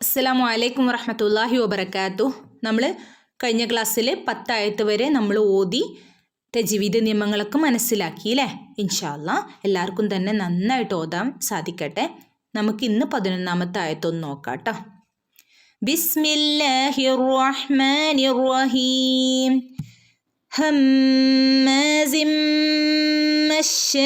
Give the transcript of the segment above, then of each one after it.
അസ്സലാമു അലൈക്കും വറഹമത്തല്ലാഹി വബർക്കാത്തു നമ്മൾ കഴിഞ്ഞ ക്ലാസ്സിൽ പത്തായത്ത് വരെ നമ്മൾ ഓതി തജീവിത നിയമങ്ങളൊക്കെ മനസ്സിലാക്കി അല്ലേ ഇൻഷാല്ല എല്ലാവർക്കും തന്നെ നന്നായിട്ട് ഓതാൻ സാധിക്കട്ടെ. നമുക്ക് ഇന്ന് പതിനൊന്നാമത്തെ ആയത്തൊന്ന് നോക്കാം കേട്ടോ ബിസ്മില്ലാഹി റഹ്മാനി റഹീം ഹമ്മാസിം മശ്ശാഇം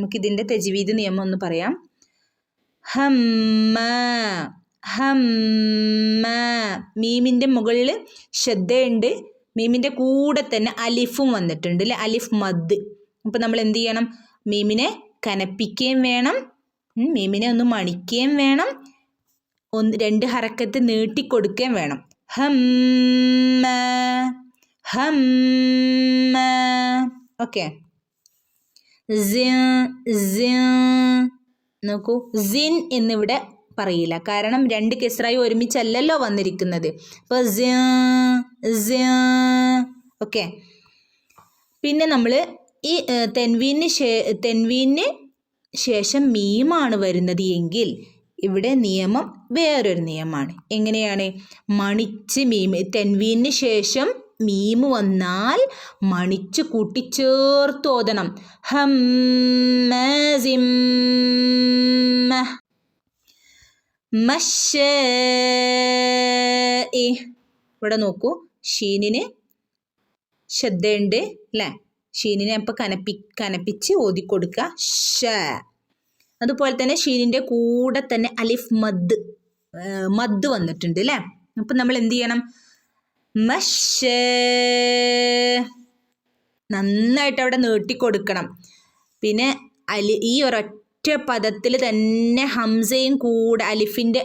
നമുക്കിതിന്റെ തജ്വീദ് നിയമം ഒന്ന് പറയാം. ഹമ്മ ഹമ്മ. മീമിന്റെ മുകളിൽ ശ്രദ്ധയുണ്ട്. മീമിന്റെ കൂടെ തന്നെ അലിഫും വന്നിട്ടുണ്ട് അല്ലേ? അലിഫ് മദ്. അപ്പോൾ നമ്മൾ എന്ത് ചെയ്യണം? മീമിനെ കനപ്പിക്കുകയും വേണം. മീമിനെ ഒന്ന് മണിക്കുകയും വേണം. ഒന്ന് രണ്ട് ഹറക്കത്ത് നീട്ടിക്കൊടുക്കുകയും വേണം. ഹമ്മ ഹമ്മ. ഓക്കെ. നോക്കൂ. സിൻ എന്നിവിടെ പറയില്ല. കാരണം രണ്ട് കെസ്രായി ഒരുമിച്ചല്ലല്ലോ വന്നിരിക്കുന്നത്. അപ്പോൾ ഓക്കെ. പിന്നെ നമ്മൾ ഈ തെൻവീന് ശേ തെൻവീന് ശേഷം മീമാണ് വരുന്നത് എങ്കിൽ ഇവിടെ നിയമം വേറൊരു നിയമമാണ്. എങ്ങനെയാണ്? മണിച്ച് മീം തെൻവീന് ശേഷം മീം വന്നാൽ മണിച്ച് കൂട്ടിച്ചേർത്ത് ഓതണം ഹമ്മസിം മശ്ശാഇ. ഇവിടെ നോക്കൂ. ഷീനിന് ശ്രദ്ധയുണ്ട് അല്ലേ ഷീനിനെ അപ്പം കനപ്പി കനപ്പിച്ച് ഓതിക്കൊടുക്കുക. ഷ അതുപോലെ തന്നെ ഷീനിന്റെ കൂടെ തന്നെ അലിഫ് മദ് മദ് വന്നിട്ടുണ്ട് അല്ലേ അപ്പം നമ്മൾ എന്ത് ചെയ്യണം? നന്നായിട്ട് അവിടെ നീട്ടിക്കൊടുക്കണം. പിന്നെ അലി ഈ ഒരൊറ്റ പദത്തിൽ തന്നെ ഹംസയും കൂടെ അലിഫിന്റെ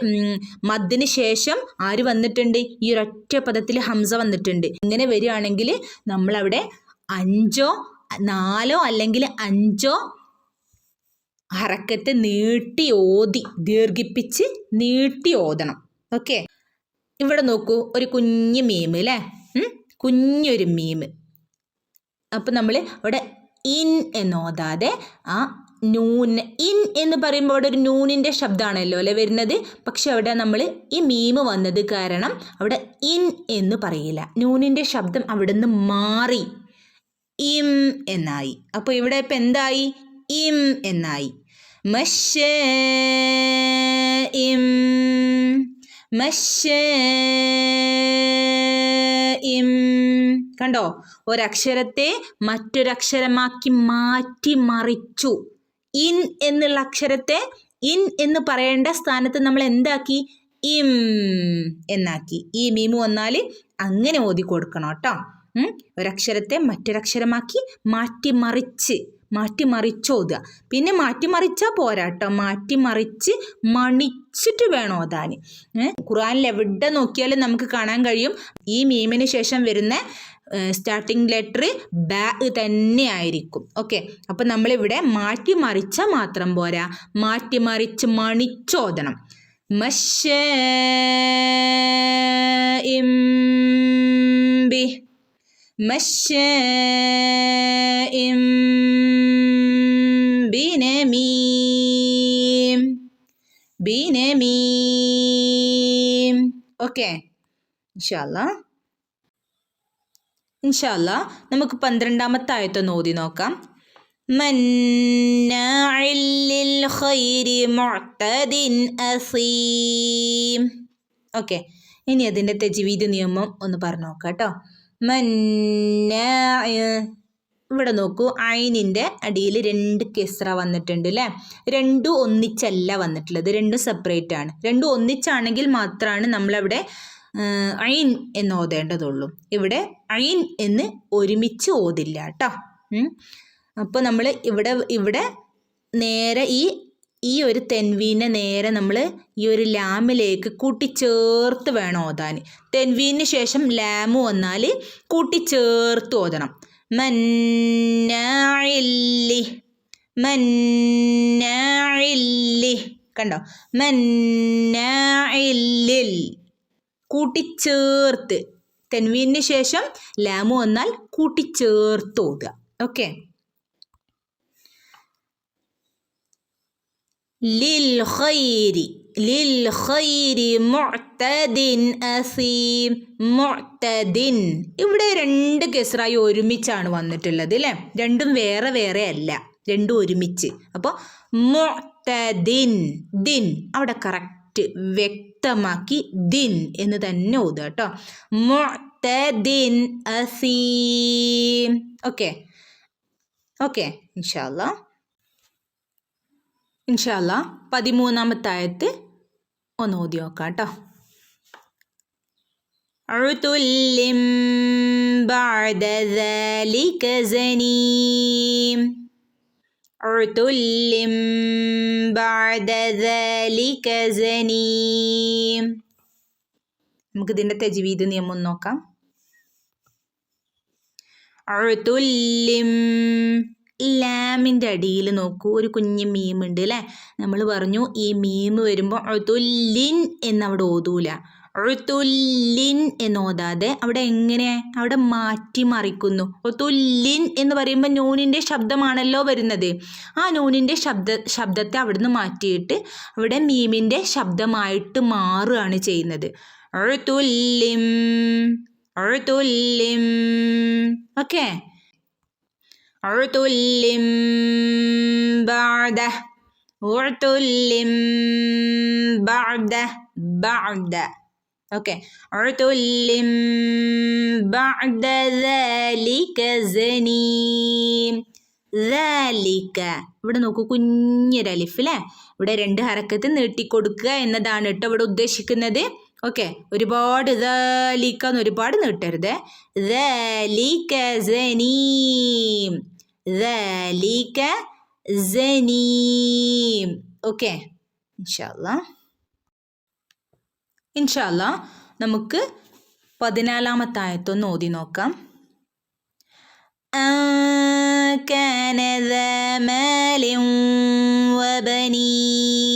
മദ്ദിന് ശേഷം ആര് വന്നിട്ടുണ്ട്? ഈ ഒരൊറ്റ പദത്തിൽ ഹംസ വന്നിട്ടുണ്ട്. ഇങ്ങനെ വരികയാണെങ്കിൽ നമ്മളവിടെ അഞ്ചോ നാലോ അല്ലെങ്കിൽ അഞ്ചോ ഹറക്കത്ത് നീട്ടി ഓതി ദീർഘിപ്പിച്ച് നീട്ടി ഓതണം. ഓക്കെ? ഇവിടെ നോക്കൂ ഒരു കുഞ്ഞു മീം അല്ലേ? കുഞ്ഞൊരു മീം അപ്പം നമ്മൾ ഇവിടെ ഇൻ എന്ന് ഓതാതെ ആ നൂൻ ഇൻ എന്ന് പറയുമ്പോൾ അവിടെ ഒരു നൂനിന്റെ ശബ്ദമാണല്ലോ അല്ലേ വരുന്നത്? പക്ഷെ അവിടെ നമ്മൾ ഈ മീമ് വന്നത് കാരണം അവിടെ ഇൻ എന്ന് പറയില്ല. നൂനിന്റെ ശബ്ദം അവിടെ നിന്ന് മാറി. ഇം എന്നായി. അപ്പോൾ ഇവിടെ ഇപ്പം എന്തായി? ഇം എന്നായി. മഷ ഇം മഷ കണ്ടോ? ഒരക്ഷരത്തെ മറ്റൊരക്ഷരമാക്കി മാറ്റി മറിച്ചു ഇൻ എന്നുള്ള അക്ഷരത്തെ ഇൻ എന്ന് പറയേണ്ട സ്ഥാനത്ത് നമ്മൾ എന്താക്കി? ഇം എന്നാക്കി. ഈ മീമ് വന്നാൽ അങ്ങനെ ഓതി കൊടുക്കണം കേട്ടോ. ഒരക്ഷരത്തെ മറ്റൊരക്ഷരമാക്കി മാറ്റിമറിച്ച് മാറ്റിമറിച്ച്. ഓതുക പിന്നെ മാറ്റിമറിച്ചാൽ പോരാട്ടോ. മാറ്റിമറിച്ച് മണിച്ചിട്ട് വേണോ ഓതാൻ ഖുറാനിൽ എവിടെ നോക്കിയാലും നമുക്ക് കാണാൻ കഴിയും. ഈ മീമിന് ശേഷം വരുന്ന സ്റ്റാർട്ടിംഗ് ലെറ്റർ ബാ തന്നെ ആയിരിക്കും ഓക്കെ? അപ്പം നമ്മളിവിടെ മാറ്റിമറിച്ചാൽ മാത്രം പോരാ. മാറ്റിമറിച്ച് മണിച്ചോദണം മഷ ബി مشاء بنميم بنميم ഓക്കെ ഇൻഷാല്ല ഇൻഷാല്ല നമുക്ക് പന്ത്രണ്ടാമത്തെ ആയത്തൊന്ന് ഓതി നോക്കാം مناع للخير معتد أثيم ഓക്കെ ഇനി അതിൻ്റെ തെജീവീദ് നിയമം ഒന്ന് പറഞ്ഞു നോക്കാം കേട്ടോ ഇവിടെ നോക്കൂ അയിനിന്റെ അടിയിൽ രണ്ട് കെസ്ര വന്നിട്ടുണ്ട് അല്ലേ രണ്ടും ഒന്നിച്ചല്ല വന്നിട്ടുള്ളത് രണ്ടും സെപ്പറേറ്റ് ആണ്. രണ്ടും ഒന്നിച്ചാണെങ്കിൽ മാത്രമാണ് നമ്മളവിടെ അയിൻ എന്ന് ഓതേണ്ടതുള്ളൂ. ഇവിടെ അയിൻ എന്ന് ഒരുമിച്ച് ഓതില്ല കേട്ടോ അപ്പോൾ നമ്മൾ ഇവിടെ ഇവിടെ നേരെ ഈ ഈ ഒരു തെൻവീനെ നേരെ നമ്മൾ ഈ ഒരു ലാമിലേക്ക് കൂട്ടിച്ചേർത്ത് വേണം ഓതാൻ. തെൻവീന് ശേഷം ലാമ് വന്നാൽ കൂട്ടിച്ചേർത്ത് ഓതണം. മന്നാഇല്ലി മന്നാഇല്ലി. കണ്ടോ? മന്നാഇല്ലിൽ. കൂട്ടിച്ചേർത്ത്. തെൻവീന് ശേഷം ലാമ് വന്നാൽ കൂട്ടിച്ചേർത്ത് ഓതുക. ഓക്കെ? للخير ഖൈരി മുഅ്തദിൻ അസീം മുഅ്തദിൻ. ഇവിടെ രണ്ട് കെസ്റായി ഒരുമിച്ചാണ് വന്നിട്ടുള്ളത് അല്ലേ രണ്ടും വേറെ വേറെ അല്ല രണ്ടും ഒരുമിച്ച്. അപ്പോൾ മുഅ്തദിൻ ദിൻ. അവിടെ കറക്റ്റ് വ്യക്തമാക്കി ദിൻ എന്ന് തന്നെ ഓതുക കേട്ടോ. മുഅ്തദിൻ അസീം. ഓക്കെ ഓക്കെ ഇൻഷാല്ല ഇൻഷാല്ല പതിമൂന്നാമത്തെ ആയത്ത് ഒന്ന് ഓതി നോക്കാം കേട്ടോ عتل بعد ذلك زنيم عتل بعد ذلك زنيم നമുക്ക് ഇതിൻ്റെ തെജീവീത് നിയമം ഒന്ന് നോക്കാം അഴുത്തുല്ലിം ലാമിന്റെ അടിയിൽ നോക്കൂ. ഒരു കുഞ്ഞ് മീമുണ്ട് അല്ലേ? നമ്മൾ പറഞ്ഞു ഈ മീം വരുമ്പോൾ അഴുത്തുല്ലിൻ എന്നവിടെ ഓതൂല. അഴുത്തുല്ലിൻ എന്ന് ഓതാതെ അവിടെ എങ്ങനെ? അവിടെ മാറ്റി മറിക്കുന്നു. ഒത്തുല്ലിൻ എന്ന് പറയുമ്പോൾ നൂനിന്റെ ശബ്ദമാണല്ലോ വരുന്നത്. ആ നൂനിന്റെ ശബ്ദ ശബ്ദത്തെ അവിടുന്ന് മാറ്റിയിട്ട് അവിടെ മീമിന്റെ ശബ്ദമായിട്ട് മാറുകയാണ് ചെയ്യുന്നത്. ഒഴുത്തുല്ലിം ഒഴുത്തുല്ലിം ഓക്കെ? عتل بعده عتل بعده بعد ഓക്കെ عتل بعد ذلك زنيم ذلك ഇവിടെ നോക്കൂ കുഞ്ഞൊരു അലിഫ് അല്ലേ ഇവിടെ രണ്ട് ഹരക്കത്ത് നീട്ടിക്കൊടുക്കുക എന്നതാണ് കേട്ടോ ഇവിടെ ഉദ്ദേശിക്കുന്നത് ഓക്കെ ഒരുപാട് ദാലിക്ക ഒരുപാട് നീട്ടരുത് ദാലിക സനീം ذلك زنيم ഓക്കെ ഇൻഷാല്ല ഇൻഷാല്ല നമുക്ക് പതിനാലാമത്തെ ആയത്തൊന്ന് ഓതി നോക്കാം كان ذا مال وبنين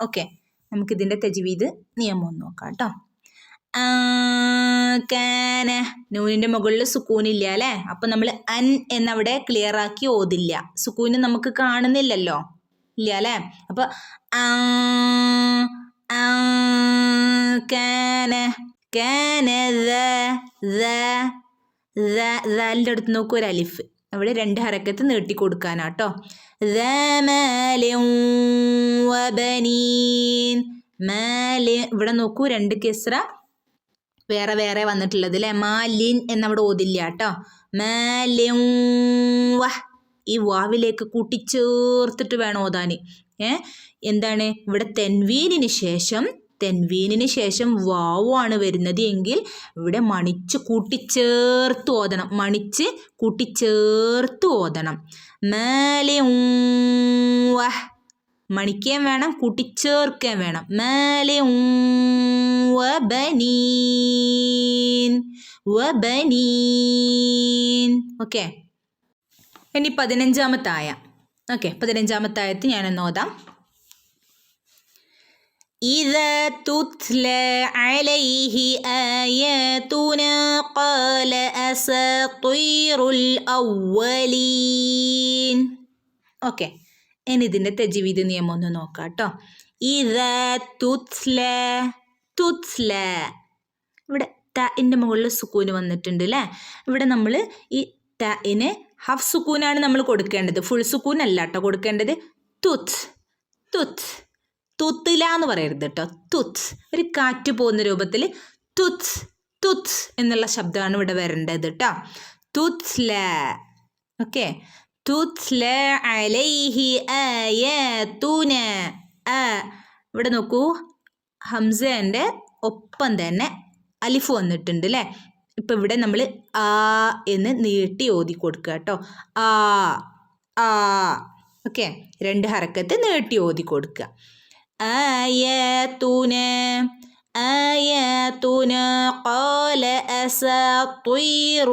ഓക്കെ നമുക്കിതിൻ്റെ തെജീവീത് നിയമം ഒന്ന് നോക്കാം കേട്ടോ കാന നൂനിന്റെ മുകളിൽ സുക്കൂനില്ല അല്ലേ? അപ്പം നമ്മൾ അൻ എന്നവിടെ ക്ലിയർ ആക്കി ഓതില്ല. സുക്കൂന് നമുക്ക് കാണുന്നില്ലല്ലോ. ഇല്ല അല്ലേ? അപ്പോൾ കാന. അടുത്ത് നോക്കൂ ഒരു അലിഫ്. അവിടെ രണ്ട് ഹരക്കത്ത് നീട്ടി കൊടുക്കാനാട്ടോ ഇവിടെ നോക്കൂ രണ്ട് കിസ്ര വേറെ വേറെ വന്നിട്ടുള്ളത് അല്ലേ മാലിൻ എന്നവിടെ ഓതില്ല കേട്ടോ ഈ വാവിലേക്ക് കൂട്ടിച്ചേർത്തിട്ട് വേണം ഓതാൻ. ഏ? എന്താണ്? ഇവിടെ തെൻവീനിന് ശേഷം തെൻവീനിന് ശേഷം വാവാണ് വരുന്നത് എങ്കിൽ ഇവിടെ മണിച്ച് കൂട്ടിച്ചേർത്ത് ഓതണം. മണിച്ച് കൂട്ടിച്ചേർത്ത് ഓതണം. മേലെ വഹ് മണിക്കുകയും വേണം കൂട്ടിച്ചേർക്കുകയും വേണം മേലെ വബനീൻ വബനീൻ ഓക്കെ ഇനി പതിനഞ്ചാമത്തെ ആയ ഓക്കെ പതിനഞ്ചാമത്തെ ആയത്ത് ഞാനൊന്ന് ഓതാം إذا تتلى عليه آياتنا قال أساطير الأولين ഓക്കെ ഇനി ഇതിന്റെ തെജിവിധി നിയമം ഒന്ന് നോക്കാം കേട്ടോ ഇവിടെ ത ഇന്റെ മുകളിൽ സുക്കൂന് വന്നിട്ടുണ്ട് അല്ലേ ഇവിടെ നമ്മൾ ഈ ത ഇന് ഹഫ് സുക്കൂനാണ് നമ്മൾ കൊടുക്കേണ്ടത്. ഫുൾ സുക്കൂൻ അല്ല കേട്ടോ കൊടുക്കേണ്ടത്. തുത്ത് തുത്ത്. തുത്തില എന്ന് പറയരുത് കേട്ടോ തുത്ത്. ഒരു കാറ്റ് പോകുന്ന രൂപത്തിൽ തുത്ത് തുത്ത് എന്നുള്ള ശബ്ദമാണ് ഇവിടെ വരേണ്ടത് കേട്ടോ തുത്ല ഓക്കെ. തുത്ല അലൈഹി ആയതുന ആ ഇവിടെ നോക്കൂ ഹംസേൻ്റെ ഒപ്പം തന്നെ അലിഫ് വന്നിട്ടുണ്ട് അല്ലേ ഇപ്പം ഇവിടെ നമ്മൾ ആ എന്ന് നീട്ടി ഓതി കൊടുക്കുക കേട്ടോ ആ ആ ഓക്കെ രണ്ട് ഹറക്കത്ത് നീട്ടി ഓതി കൊടുക്കുക آياتنا آياتنا قال أساطير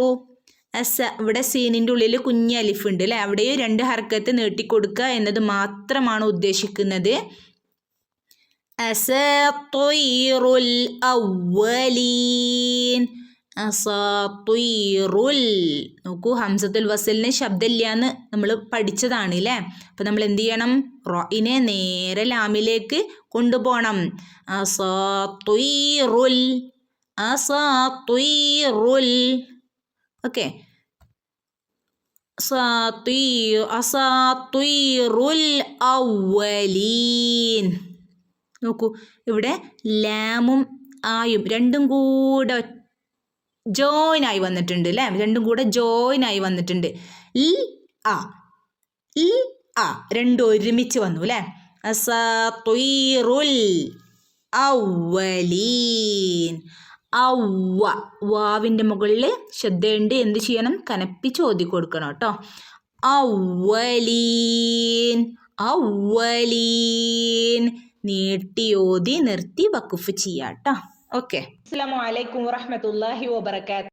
അസ ഇവിടെ സീനിന്റെ ഉള്ളിൽ കുഞ്ഞ് അലിഫ് ഉണ്ട് അല്ലേ അവിടെയും രണ്ട് ഹർക്കത്ത് നീട്ടിക്കൊടുക്കുക എന്നത് മാത്രമാണ് ഉദ്ദേശിക്കുന്നത്. നോക്കൂ ഹംസത്തുൽ വസലിന് ശബ്ദമില്ലാന്ന് നമ്മൾ പഠിച്ചതാണ് അല്ലേ അപ്പം നമ്മൾ എന്ത് ചെയ്യണം? റോയിനെ നേരെ ലാമിലേക്ക് കൊണ്ടുപോകണം. അസാത്തുൽ അസാത്തുൽ ഓക്കെ നോക്കൂ. ഇവിടെ ലാമും ആയും രണ്ടും കൂടെ ജോയിൻ ആയി വന്നിട്ടുണ്ട് അല്ലേ രണ്ടും കൂടെ ജോയിൻ ആയി വന്നിട്ടുണ്ട്. ഇ ആ ഇ ആ രണ്ടും ഒരുമിച്ച് വന്നു അല്ലേ അസാത്തീറുൽ അവലീൻ ഔവ വാവിന്റെ മുകളിൽ ശ്രദ്ധയുണ്ട്. എന്ത് ചെയ്യണം? കനപ്പിച്ച് ഓതി കൊടുക്കണം കേട്ടോ. ഔവലീൻ ഔവലീൻ നീട്ടി ഓതി നിർത്തി വക്കുഫ് ചെയ്യാം കേട്ടോ. ഓക്കെ. അസ്സാം വലൈക്കും വറഹമത്തല്ലാഹി വബർക്കാത്ത്